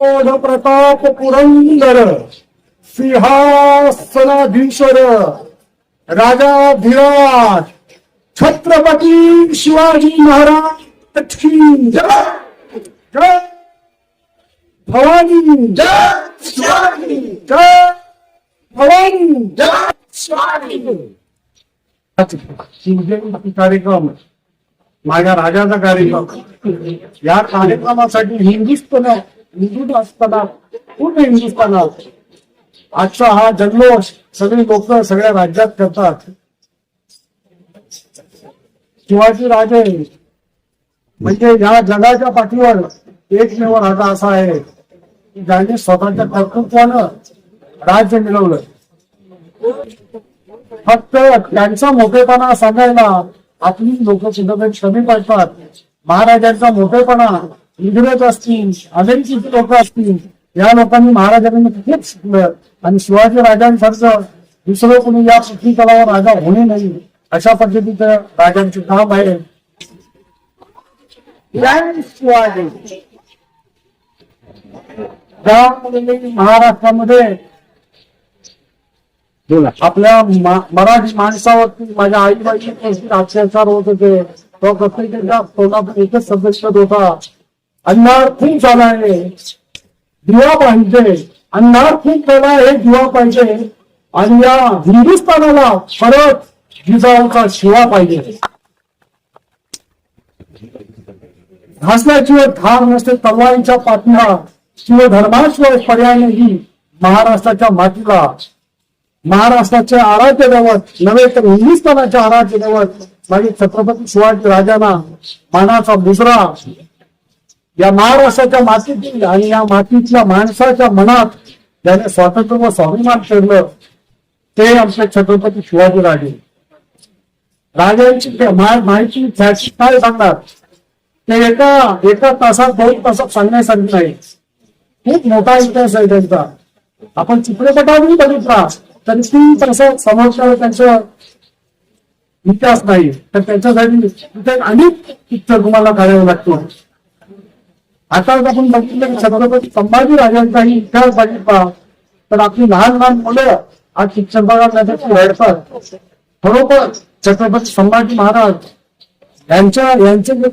प्रताप पुरंदर सिंहासनाधीश्वर राजा धीराज छत्रपती शिवाजी महाराज की जय जय भवानी जय शिवाजी जय भवानी जय शिवाजी कार्यक्रम माझ्या राजाचा कार्यक्रम. या कार्यक्रमासाठी हिंदुस्थान हिंदू असताना पूर्ण हिंदुस्थानात आजचा हा जल्लोष सगळी लोक सगळ्या राज्यात करतात. शिवाजी राजे म्हणजे या जगाच्या पाठीवर एकमेव राजा असा आहे की ज्याने स्वतःच्या कर्तृत्वानं राज्य मिळवलं. फक्त त्यांचा मोठेपणा सांगायला आपली लोक सुद्धा कमी पडतात. महाराजांचा मोठेपणा इंग्रज असतील अमेरिकेची लोक असतील या लोकांनी महाराजांनी खूप शिकलं. आणि शिवाजी राजांसारखं दुसरं कोणी या पृथ्वी तलावर राजा होणे नाही अशा पद्धतीचं राजांचे काम आहे. त्यामुळे महाराष्ट्रामध्ये आपल्या मराठी माणसावरती माझ्या आई बाईचे अत्याचार होत होते. तो तोंडातून एकच निघत होता. अन्नार खूप झाला आहे. दिवा पाहिजे. अन्नार खूप झाला आहे दिवा पाहिजे. आणि या हिंदुस्थानाला परत जिजाऊचा शिवा पाहिजे. घासल्याशिवाय धार नसते तलवारीच्या पाठीला शिव धर्माशिवाय पर्याय नाही महाराष्ट्राच्या मातीला. महाराष्ट्राचे आराध्य दैवत नव्हे तर हिंदुस्थानाचे आराध्य दैवत म्हणजे छत्रपती शिवाजी राजांना मानाचा मुजरा या महाराष्ट्राच्या मातीतील आणि या मातीतल्या माणसाच्या मनात ज्याने स्वातंत्र्य व स्वाभिमान ठेवलं ते आमचे छत्रपती शिवाजी राजे. राजांची माहिती फॅक्ट काय सांगणार? ते एका एका तासात दोन तासात सांगण्यासारखी नाही. खूप मोठा इतिहास आहे त्यांचा. आपण चित्रपटावरही बघितला तरी तीन तासात समोरच्या त्यांचा इतिहास नाही. तर त्यांच्यासाठी तिथे अनेक पिक्चर तुम्हाला काढावा लागतो आता आपण बघितलं की छत्रपती संभाजी राजांचाही इतिहास बघितला तर आपली लहान लहान मुलं आज शिक्षण बघायला वेळतात. खरोखर छत्रपती संभाजी महाराज यांच्या यांचे जे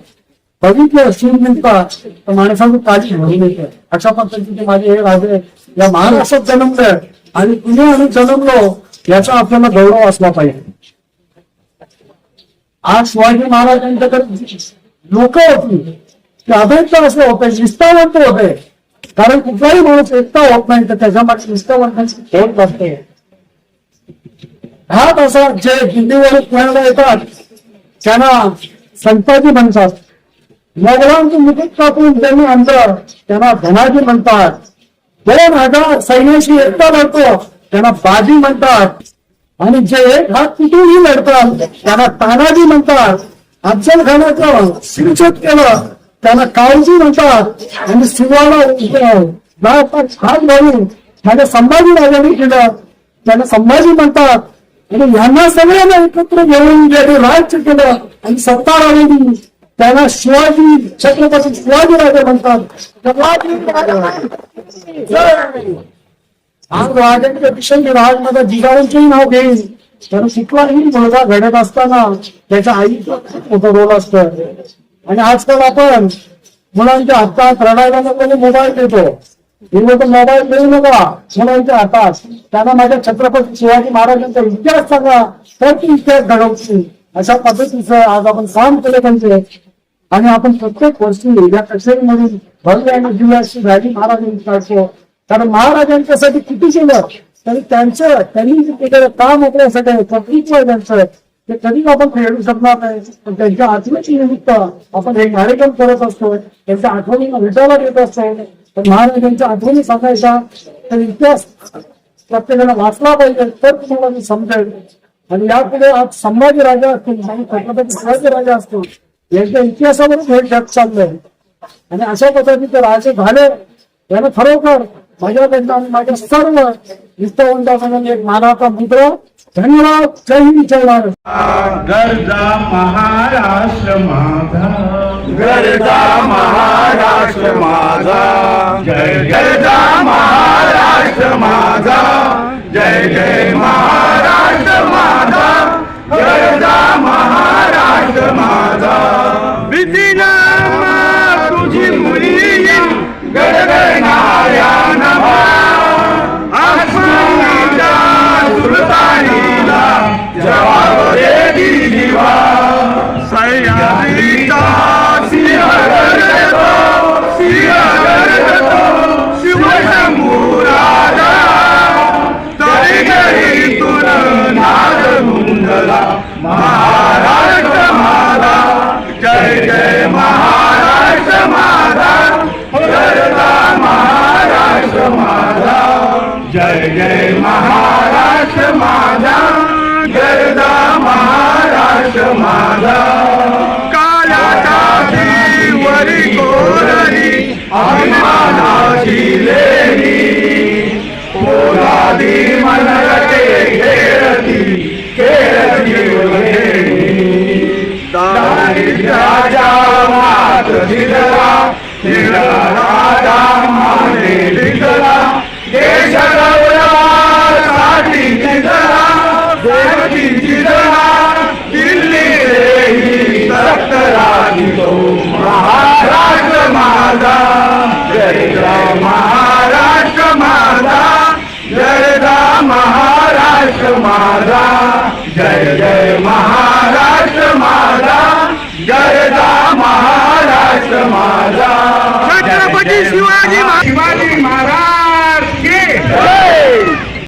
बघितलं सीन निघतात तर माणसाचं काळजी भरून येते. अशा पद्धतीने माझे हे राजे या महाराष्ट्रात जन्मले आणि पुणे आम्ही जन्मलो याचा आपल्याला गौरव असला पाहिजे. आज शिवाजी महाराजांच्याकडे लोक होती. ते अभेद्य असे होते निष्ठावंत होते कारण कुठलाही माणूस एकटा होत नाही तर त्याच्यामध्ये निष्ठावंतांची खोट नसते ह्या तासात जे हिंदीवर पुण्याला येतात त्यांना संताजी म्हणतात मोगलांचं मुकुट कापून त्यांनी अंतर त्यांना धनाजी म्हणतात दोन हजार सैन्याशी एकटा लढतो त्यांना बाजी म्हणतात आणि जे हा कुठूनही लढतात त्यांना तानाजी म्हणतात अफजल खानाचं सिंचन केलं त्याला काळजी म्हणतात आणि शिवाला छान घालून त्याने संभाजी राजांनी केलं. त्यांना संभाजी म्हणतात. आणि यांना सगळ्यांना एकत्र घेऊन ज्याने राज्य केलं. आणि सत्ता राणी त्यांना शिवाजी छत्रपती शिवाजी राजा म्हणतात. आज राजांच्या दिशेने राज माझा नाव घेईन तर कुठलाही मुलगा घडत असताना त्याच्या आईचा मोठा रोल असतो. आणि आजकाल आपण मुलांच्या हातात रडायला नको मोबाईल देतो हे लोक मोबाईल देऊ नका मुलांच्या हातात. त्यांना माझ्या छत्रपती शिवाजी महाराजांचा इतिहास सांगा तर ती इतिहास घडवतील. अशा पद्धतीचं आज आपण काम केलं पाहिजे आणि आपण प्रत्येक वर्षी या कचेरीमधून भव्य आणि दिव्य शिवाजी महाराजांची काढतो कारण महाराजांच्यासाठी किती केलं तरी त्यांचं त्यांनी जे केलेलं काम आपल्यासाठी आहे, त्यांचं? ते कधीच आपण फेडू शकणार नाही. पण त्यांच्या आत्म्याची निमित्त आपण हे कार्यक्रम करत असतो. त्यांच्या आठवणीला भेटायला घेत असतो. तर महाराजांच्या आठवणी सांगायचा तर इतिहास प्रत्येकाला वाचला पाहिजे तर तुम्हाला मी समजेल. आणि यापुढे आज संभाजी राजा असतील आणि छत्रपती शिवाजी राजा असतील यांच्या इतिहासावरून हे जग चाललंय. आणि अशा पद्धतीचे राजे झाले. यानं खरोखर माझ्या त्यांना माझ्या सर्व निष्ठावंताकडून एक मानाचा मुद्रा धन्यवाद जय हिंद जय महाराज गरजा महाराष्ट्र माझा. गरजा महाराष्ट्र माझा. जय गरजा महाराष्ट्र माझा. अभिमानाची लेणी पोलादी मनगटे खेळती खेळती वगैरे दारिद्र्याच्या मात दिला राजा माने दिला देश गौरवासाठी दिला देवती जय जय महाराष्ट्र माझा जय दा महाराष्ट्र माझा छत्रपती शिवाजी शिवाजी महाराज।